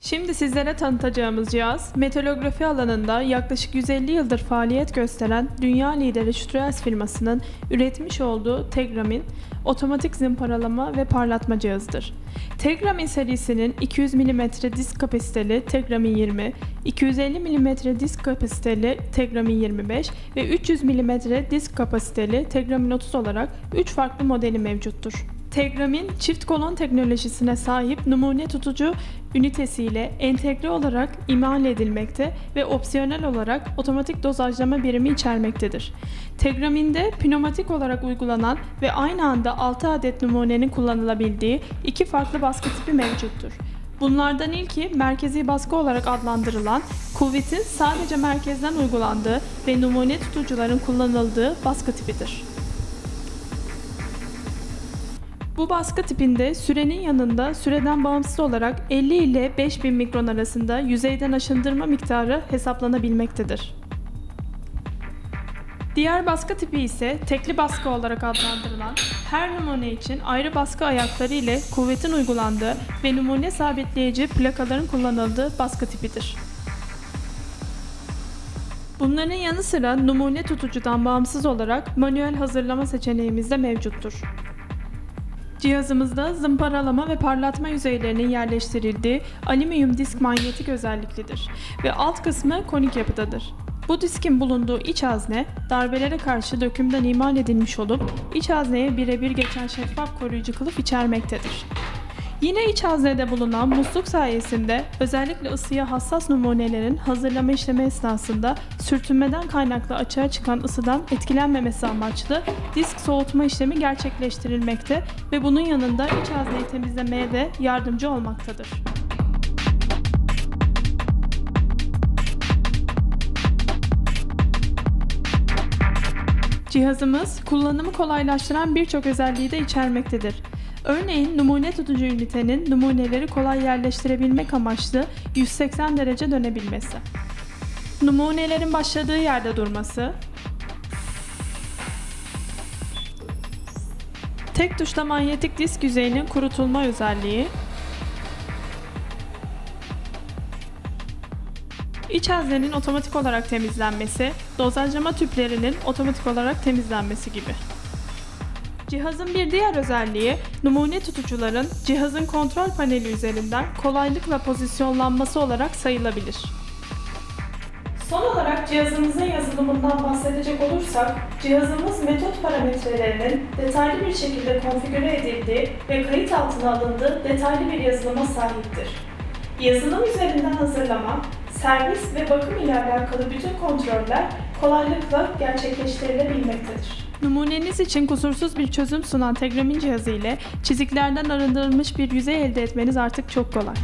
Şimdi sizlere tanıtacağımız cihaz, meteoroloji alanında yaklaşık 150 yıldır faaliyet gösteren dünya lideri Struers firmasının üretmiş olduğu Tegramin otomatik zımparalama ve parlatma cihazıdır. Tegramin serisinin 200 mm disk kapasiteli Tegramin 20, 250 mm disk kapasiteli Tegramin 25 ve 300 mm disk kapasiteli Tegramin 30 olarak 3 farklı modeli mevcuttur. Tegramin çift kolon teknolojisine sahip numune tutucu ünitesiyle entegre olarak imal edilmekte ve opsiyonel olarak otomatik dozajlama birimi içermektedir. Tegraminde pneumatik olarak uygulanan ve aynı anda 6 adet numunenin kullanılabildiği iki farklı baskı tipi mevcuttur. Bunlardan ilki merkezi baskı olarak adlandırılan, kuvvetin sadece merkezden uygulandığı ve numune tutucuların kullanıldığı baskı tipidir. Bu baskı tipinde sürenin yanında süreden bağımsız olarak 50 ile 5000 mikron arasında yüzeyden aşındırma miktarı hesaplanabilmektedir. Diğer baskı tipi ise tekli baskı olarak adlandırılan, her numune için ayrı baskı ayakları ile kuvvetin uygulandığı ve numune sabitleyici plakaların kullanıldığı baskı tipidir. Bunların yanı sıra numune tutucudan bağımsız olarak manuel hazırlama seçeneğimiz de mevcuttur. Cihazımızda zımparalama ve parlatma yüzeylerinin yerleştirildiği alüminyum disk manyetik özelliklidir ve alt kısmı konik yapıdadır. Bu diskin bulunduğu iç hazne darbelere karşı dökümden imal edilmiş olup iç hazneye birebir geçen şeffaf koruyucu kılıf içermektedir. Yine iç haznede bulunan musluk sayesinde özellikle ısıya hassas numunelerin hazırlama işlemi esnasında sürtünmeden kaynaklı açığa çıkan ısıdan etkilenmemesi amaçlı disk soğutma işlemi gerçekleştirilmekte ve bunun yanında iç hazneyi temizlemeye de yardımcı olmaktadır. Cihazımız kullanımı kolaylaştıran birçok özelliği de içermektedir. Örneğin numune tutucu ünitenin numuneleri kolay yerleştirebilmek amaçlı 180 derece dönebilmesi. Numunelerin başladığı yerde durması. Tek tuşla manyetik disk yüzeyinin kurutulma özelliği. İç haznenin otomatik olarak temizlenmesi, dozajlama tüplerinin otomatik olarak temizlenmesi gibi. Cihazın bir diğer özelliği numune tutucuların cihazın kontrol paneli üzerinden kolaylıkla pozisyonlanması olarak sayılabilir. Son olarak cihazımızın yazılımından bahsedecek olursak, cihazımız metot parametrelerinin detaylı bir şekilde konfigüre edildiği ve kayıt altına alındığı detaylı bir yazılıma sahiptir. Yazılım üzerinden hazırlama, servis ve bakım ile alakalı bütün kontroller kolaylıkla gerçekleştirilebilmektedir. Numuneniz için kusursuz bir çözüm sunan Tegramin cihazı ile çiziklerden arındırılmış bir yüzey elde etmeniz artık çok kolay.